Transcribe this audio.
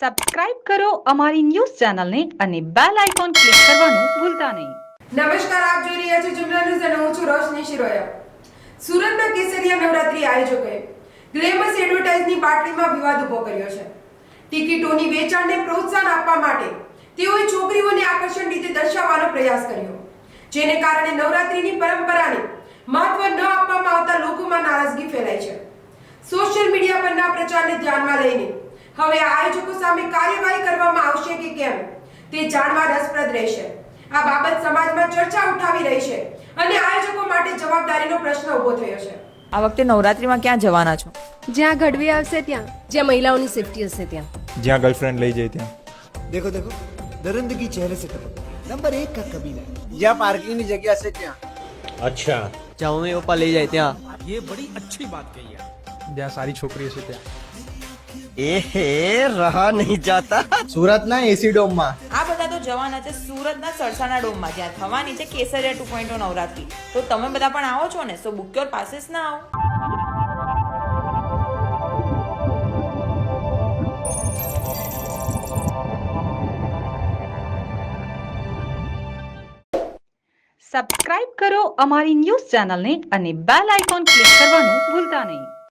Subscribe કરો અમારી news ચેનલને અને બેલ આઇકોન ક્લિક કરવાનું ભૂલતા નહીં. નમસ્કાર, આપ જોઈ રહ્યા છો જુમલા ન્યૂઝ અને હું છું રોશની શિરોયા. સુરતના કેસરિયા નવરાત્રી આયોજકોએ ગ્લેમસ એડવર્ટાઇઝની પાટલીમાં વિવાદ ઊભો કર્યો છે. ટિકિટોની વેચાણને પ્રોત્સાહન આપવા માટે તેઓએ છોકરીઓને આકર્ષણ રીતે દર્શાવવાનો પ્રયાસ કર્યો. જેને કારણે નવરાત્રીની પરંપરાને મહત્વ ન આપવામાં આવતા લોકોમાં નારાજગી ફેલાઈ છે. સોશિયલ મીડિયા પરના પ્રચારને ધ્યાનમાં લઈને હવે આ આયોજકો સામે કાર્યવાહી કરવામાં આવશે કે કેમ તે જાણવા રસપ્રદ રહેશે આ બાબત સમાજમાં ચર્ચા ઉઠાવી રહી છે અને આયોજકો માટે જવાબદારીનો પ્રશ્ન ઊભો થયો છે આ વખતે નવરાત્રીમાં ક્યાં જવાના છો જ્યાં ઘડવી આવશે ત્યાં જ્યાં મહિલાઓની સેફટી હશે ત્યાં જ્યાં ગર્લફ્રેન્ડ લઈ જાય ત્યાં देखो देखो दरिंदगी चेहरे से टपक नंबर एक का कबीला જ્યાં પાર્કિંગની જગ્યા છે ત્યાં अच्छा જ્યાં મમ્મી પપ્પા લઈ જાય ત્યાં જ્યાં સારી છોકરીઓ છે ત્યાં એહે રહા નહીં જાતા. સુરતના એસી ડોમમાં. આ બધા તો જવાના છે સુરતના સરસાના ડોમમાં જ્યાં થવાની છે કેસરિયા ટુ પોઈન્ટ નવરાત્રી. તો તમે બધા પણ આવો છો ને સો બુક યોર પાસીસ ના આવો સબસ્ક્રાઇબ કરો અમારી ન્યૂઝ ચેનલને અને બેલ આઇકોન ક્લિક કરવાનું ભૂલતા નહીં.